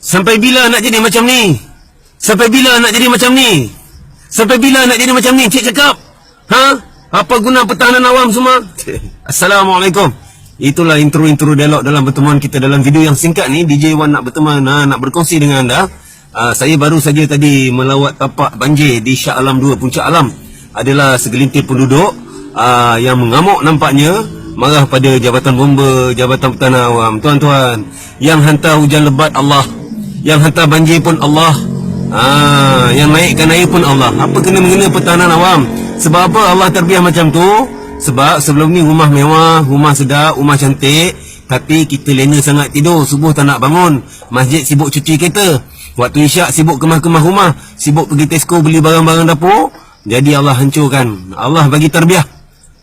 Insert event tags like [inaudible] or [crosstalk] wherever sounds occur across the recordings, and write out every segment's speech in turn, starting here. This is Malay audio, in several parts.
Sampai bila nak jadi macam ni? Sampai bila nak jadi macam ni? Sampai bila nak jadi macam ni? Cik cakap. Ha? Apa guna pertahanan awam semua? [laughs] Assalamualaikum. Itulah intro-intro dialog dalam pertemuan kita dalam video yang singkat ni. DJ Wan nak berteman, ha, nak berkongsi dengan anda. Uh, saya baru saja tadi melawat tapak banjir di Shah Alam 2 Puncak Alam. Adalah segelintir penduduk uh, yang mengamuk nampaknya marah pada Jabatan Bomba, Jabatan Pertahanan Awam. Tuan-tuan, yang hantar hujan lebat Allah. Yang hantar banjir pun Allah. Ah, yang naikkan air pun Allah. Apa kena mengena pertahanan awam? Sebab apa Allah terbiah macam tu? Sebab sebelum ni rumah mewah, rumah sedap, rumah cantik, tapi kita lena sangat tidur, subuh tak nak bangun. Masjid sibuk cuci kereta. Waktu isyak sibuk kemah-kemah rumah, sibuk pergi Tesco beli barang-barang dapur. Jadi Allah hancurkan. Allah bagi terbiah.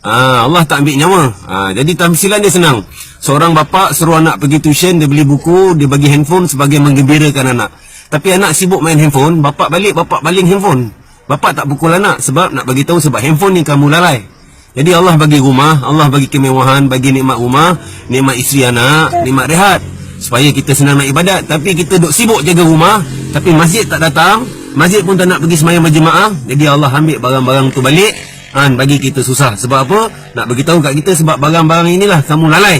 Ah, Allah tak ambil nyawa. Ah, jadi tamsilan dia senang. Seorang bapa suruh anak pergi tuition, dia beli buku, dia bagi handphone sebagai menggembirakan anak. Tapi anak sibuk main handphone, bapa balik, bapa baling handphone. Bapa tak pukul anak sebab nak bagi tahu sebab handphone ni kamu lalai. Jadi Allah bagi rumah, Allah bagi kemewahan, bagi nikmat rumah, nikmat isteri anak, nikmat rehat. Supaya kita senang nak ibadat. Tapi kita duk sibuk jaga rumah, tapi masjid tak datang, masjid pun tak nak pergi semayang berjemaah. Jadi Allah ambil barang-barang tu balik, Han bagi kita susah. Sebab apa? Nak bagi tahu kat kita sebab barang-barang inilah kamu lalai.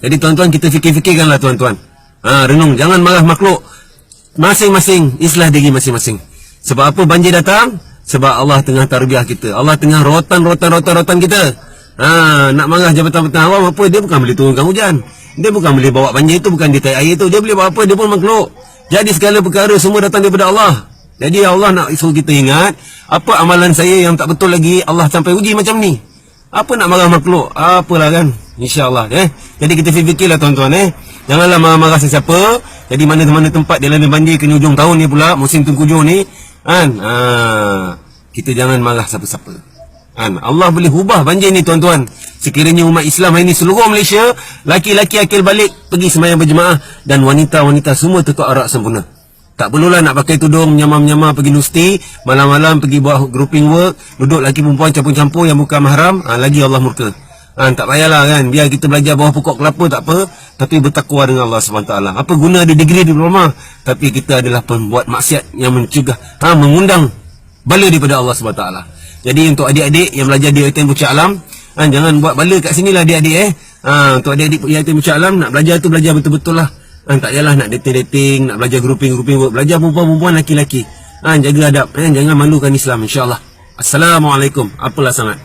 Jadi tuan-tuan kita fikir-fikirkanlah tuan-tuan. Ha, renung jangan marah makhluk. Masing-masing islah diri masing-masing. Sebab apa banjir datang? Sebab Allah tengah tarbiah kita. Allah tengah rotan-rotan-rotan-rotan kita. Ha, nak marah jabatan pertahanan awam apa? Dia bukan boleh turunkan hujan. Dia bukan boleh bawa banjir itu, bukan dia tarik air itu. Dia boleh bawa apa? Dia pun makhluk. Jadi segala perkara semua datang daripada Allah. Jadi Allah nak suruh kita ingat, apa amalan saya yang tak betul lagi, Allah sampai uji macam ni. Apa nak marah makhluk? Apalah kan? InsyaAllah eh. Jadi kita fikirlah tuan-tuan eh. Janganlah marah-marah sesiapa. Jadi mana-mana tempat dia landa banjir ke hujung tahun ni pula, musim tengkujuh ni. Kan? Ha, kita jangan marah siapa-siapa. Kan? Allah boleh ubah banjir ni tuan-tuan. Sekiranya umat Islam hari ni seluruh Malaysia, laki-laki akil balik pergi semayang berjemaah dan wanita-wanita semua tetap arak sempurna. Tak perlulah nak pakai tudung nyamam-nyamam pergi nusti, malam-malam pergi buat grouping work, duduk laki perempuan campur-campur yang bukan mahram, ha, lagi Allah murka. Ha, tak payahlah kan, biar kita belajar bawah pokok kelapa tak apa, tapi bertakwa dengan Allah SWT. Apa guna ada degree diploma, tapi kita adalah pembuat maksiat yang mencegah, ha, mengundang bala daripada Allah SWT. Jadi untuk adik-adik yang belajar di UTM Pucat Alam, ha, jangan buat bala kat sini lah adik-adik eh. Ha, untuk adik-adik yang UTM Pucat Alam, nak belajar tu belajar betul-betul lah. Ha, tak payahlah nak dating-dating, nak belajar grouping-grouping work. Belajar perempuan-perempuan laki-laki. Ha, jaga adab. Eh, jangan malukan Islam insyaAllah. Assalamualaikum. Apalah sangat.